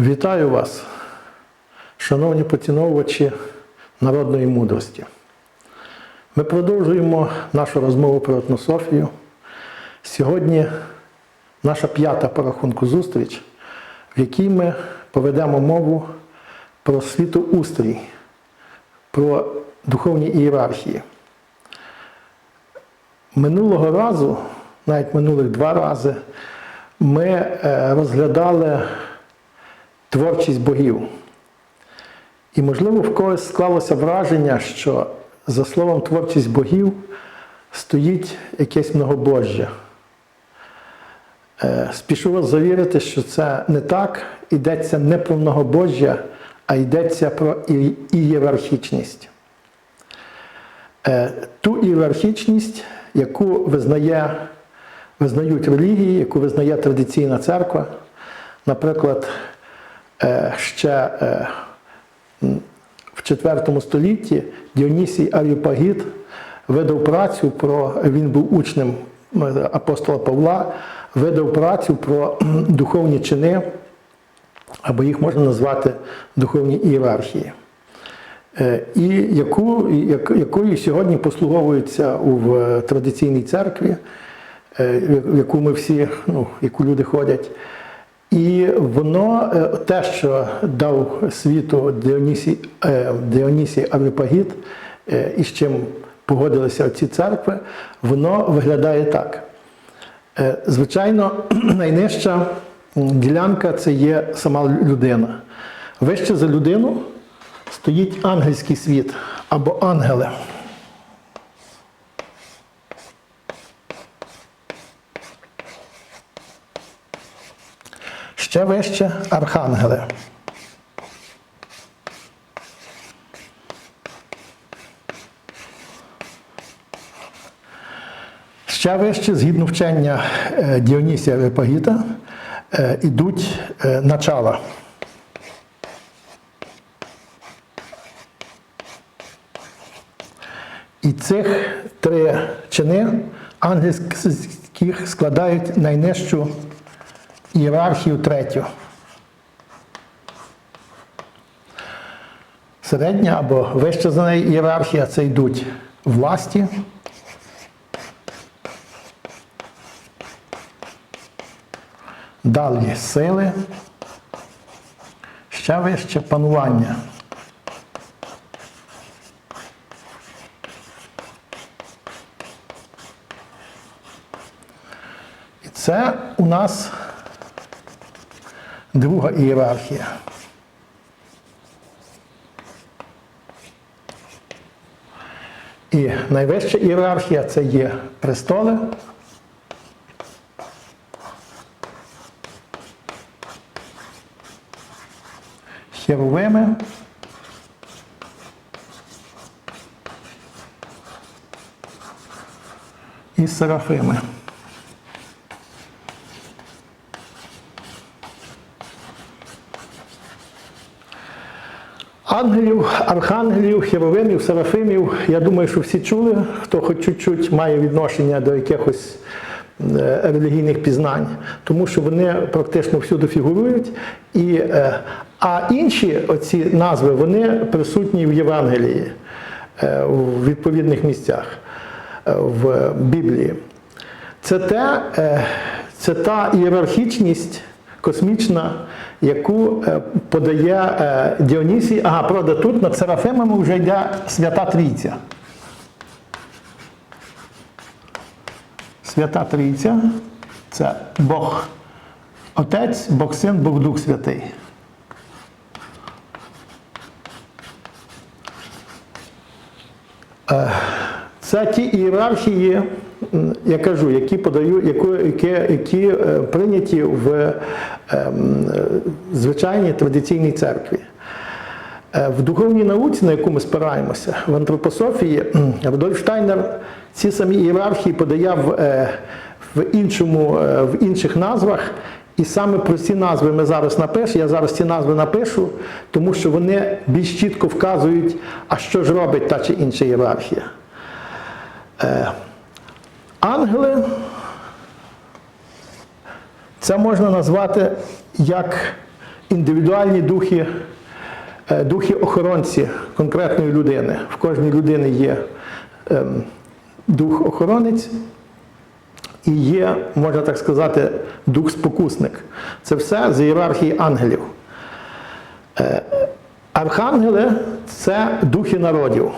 Вітаю вас, шановні поціновувачі народної мудрості. Ми продовжуємо нашу розмову про етнософію. Сьогодні наша п'ята по рахунку зустріч, в якій ми поведемо мову про світоустрій, про духовні ієрархії. Минулого разу, навіть минулих два рази, ми е, розглядали творчість богів. І, можливо, в когось склалося враження, що за словом творчість богів стоїть якесь многобожжя. Е, Спішу вас завірити, що це не так, йдеться не про многобожжя, а йдеться про ієрархічність. Е, Ту ієрархічність, яку визнає, визнають релігії, яку визнає традиційна церква. Наприклад, ще е, в IV столітті Діонісій Аріопагіт видав працю про, він був учнем е, апостола Павла, видав працю про духовні чини, або їх можна назвати духовні ієрархії. Е, І яку, якою сьогодні послуговуються у в традиційній церкві, е, в яку ми всі, ну, яку люди ходять. І воно, е, те, що дав світу Діонісій, е, Діонісій Авіпагіт, е, і з чим погодилися ці церкви, воно виглядає так. Звичайно, найнижча ділянка це є сама людина. Вище за людину стоїть ангельський світ або ангели. Ще вище архангели. Ще вище, згідно вчення е, Діонісія Вепагіта, е, ідуть е, начала. І цих три чини ангельських складають найнижчу ієрархію третю. Середня або вища за неї ієрархія це йдуть власті. Далі сили, ще вище панування. І це у нас друга ієрархія. І найвища ієрархія це є престоли. Херовими. І серафими. Ангелів, архангелів, херовимів, серафимів, я думаю, що всі чули, хто хоч чуть-чуть має відношення до якихось е, релігійних пізнань, тому що вони практично всюди фігурують. І, е, а інші оці назви вони присутні в Євангелії е, в відповідних місцях в Біблії. Це, те, це та ієрархічність космічна, яку е, подає е, Діонісій. Ага, правда, тут над Серафимами вже йде Свята Трійця. Свята Трійця це Бог Отець, Бог Син, Бог Дух Святий. Це ті ієрархії, я кажу, які подають, яку- які, які е, прийняті в ем, звичайній традиційній церкві. Е, В духовній науці, на яку ми спираємося, в антропософії, Рудольф Штайнер ці самі ієрархії подає в, е, іншому, в інших назвах. І саме про ці назви ми зараз напишемо. Я зараз ці назви напишу, тому що вони більш чітко вказують, а що ж робить та чи інша ієрархія. Ангели це можна назвати як індивідуальні духи, е, духи охоронці конкретної людини. В кожній людини є ем, дух охоронець і є, можна так сказати, дух-спокусник. Це все з ієрархії ангелів. Е, Архангели це духи народів.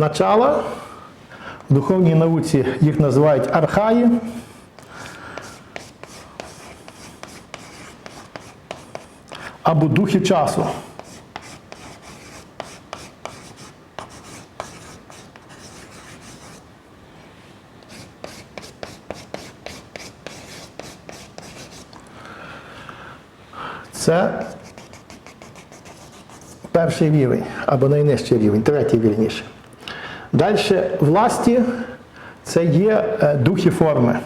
Начала в духовній науці їх називають архаї. Або духи часу. Це перший рівень або найнижчий рівень, третій вірніше. Далі власті це є е, духи форми.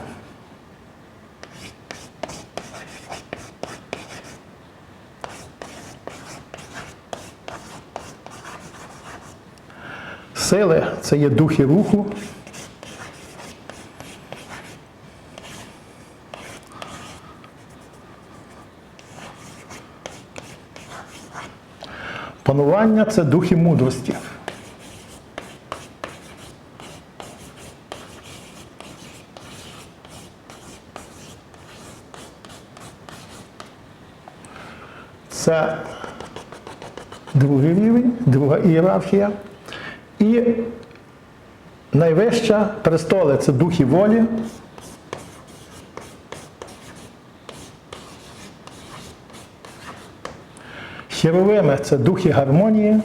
Сили це є духи руху. Панування це духи мудрості. Це другий рівень, друга ієрархія. І найвища престоли це духи волі. Хіровими це духи гармонії.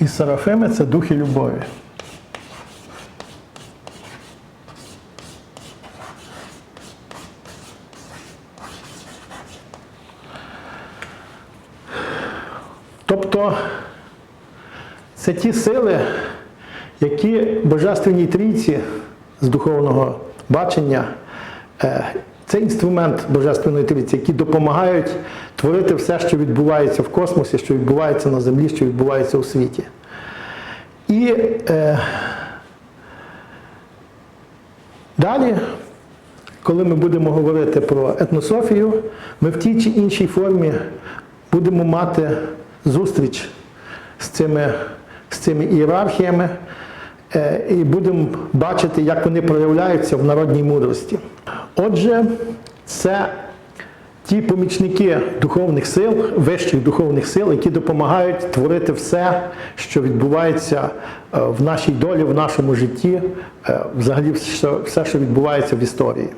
І серафими це духи любові. Тобто це ті сили, які Божественній трійці з духовного бачення, е, це інструмент Божественної трійці, які допомагають творити все, що відбувається в космосі, що відбувається на землі, що відбувається у світі. І е, далі, коли ми будемо говорити про етнософію, ми в тій чи іншій формі будемо мати зустріч з цими, з цими ієрархіями е, і будемо бачити, як вони проявляються в народній мудрості. Отже, це ті помічники духовних сил, вищих духовних сил, які допомагають творити все, що відбувається е, в нашій долі, в нашому житті, е, взагалі все, що відбувається в історії.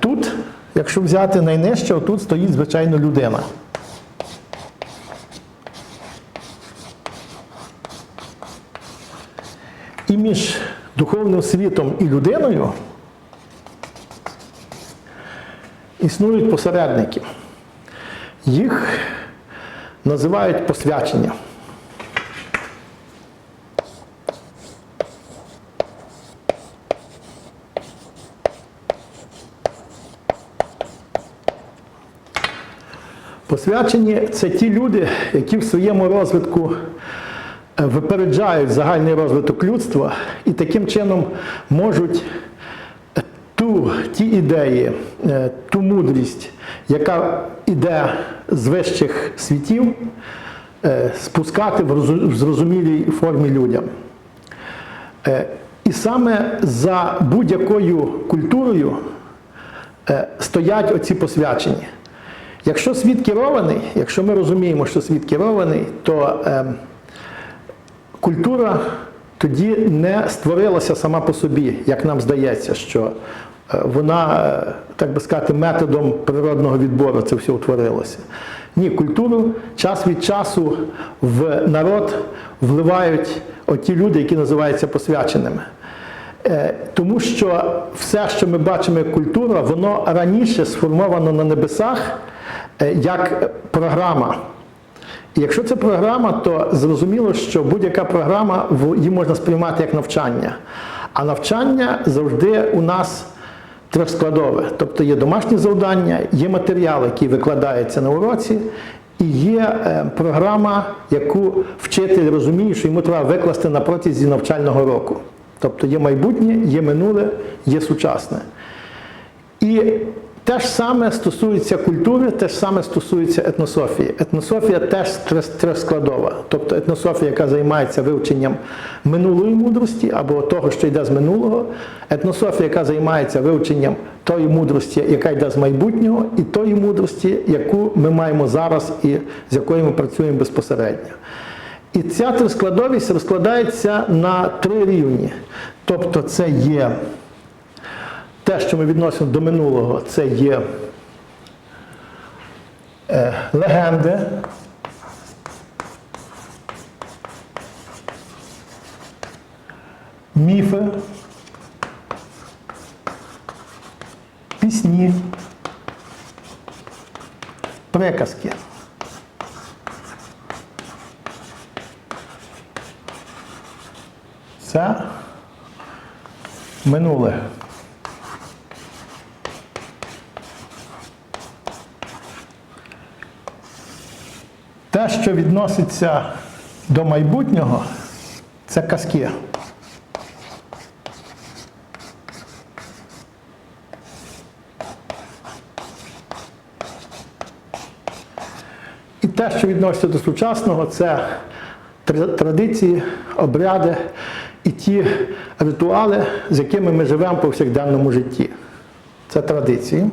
Тут, якщо взяти найнижче, тут стоїть звичайно людина. І між духовним світом і людиною існують посередники. Їх називають посвячення. Посвячені це ті люди, які в своєму розвитку випереджають загальний розвиток людства і таким чином можуть ту, ті ідеї, е, ту мудрість, яка йде з вищих світів, е, спускати в зрозумілій формі людям. Е, І саме за будь-якою культурою е, стоять оці посвячені. Якщо світ керований, якщо ми розуміємо, що світ керований, то е, культура тоді не створилася сама по собі, як нам здається, що е, вона, е, так би сказати, методом природного відбору це все утворилося. Ні, культуру час від часу в народ вливають оті люди, які називаються посвяченими. Е, Тому що все, що ми бачимо як культура, воно раніше сформовано на небесах як програма. Якщо це програма, то зрозуміло, що будь-яка програма її можна сприймати як навчання. А навчання завжди у нас трьохскладове. Тобто є домашні завдання, є матеріал, який викладається на уроці, і є е, програма, яку вчитель розуміє, що йому треба викласти на протязі навчального року. Тобто є майбутнє, є минуле, є сучасне. І те ж саме стосується культури, те ж саме стосується етнософії. Етнософія теж трескладова. Тобто етнософія, яка займається вивченням минулої мудрості або того, що йде з минулого, етнософія, яка займається вивченням тої мудрості, яка йде з майбутнього, і тої мудрості, яку ми маємо зараз і з якою ми працюємо безпосередньо. І ця трискладовість розкладається на три рівні. Тобто, це є те, що ми відносимо до минулого, це є е, легенди, міфи, пісні, приказки. Це минуле. Те, що відноситься до майбутнього, це казки. І те, що відноситься до сучасного, це традиції, обряди і ті ритуали, з якими ми живемо в повсякденному житті. Це традиції.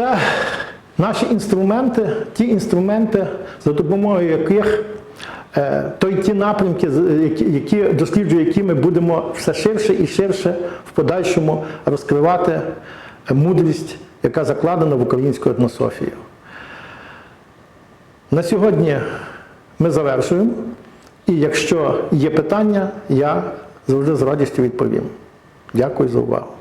Це наші інструменти, ті інструменти, за допомогою яких е, то й ті напрямки, які досліджує, які ми будемо все ширше і ширше в подальшому розкривати мудрість, яка закладена в українську етнософію. На сьогодні ми завершуємо. І якщо є питання, я завжди з радістю відповім. Дякую за увагу.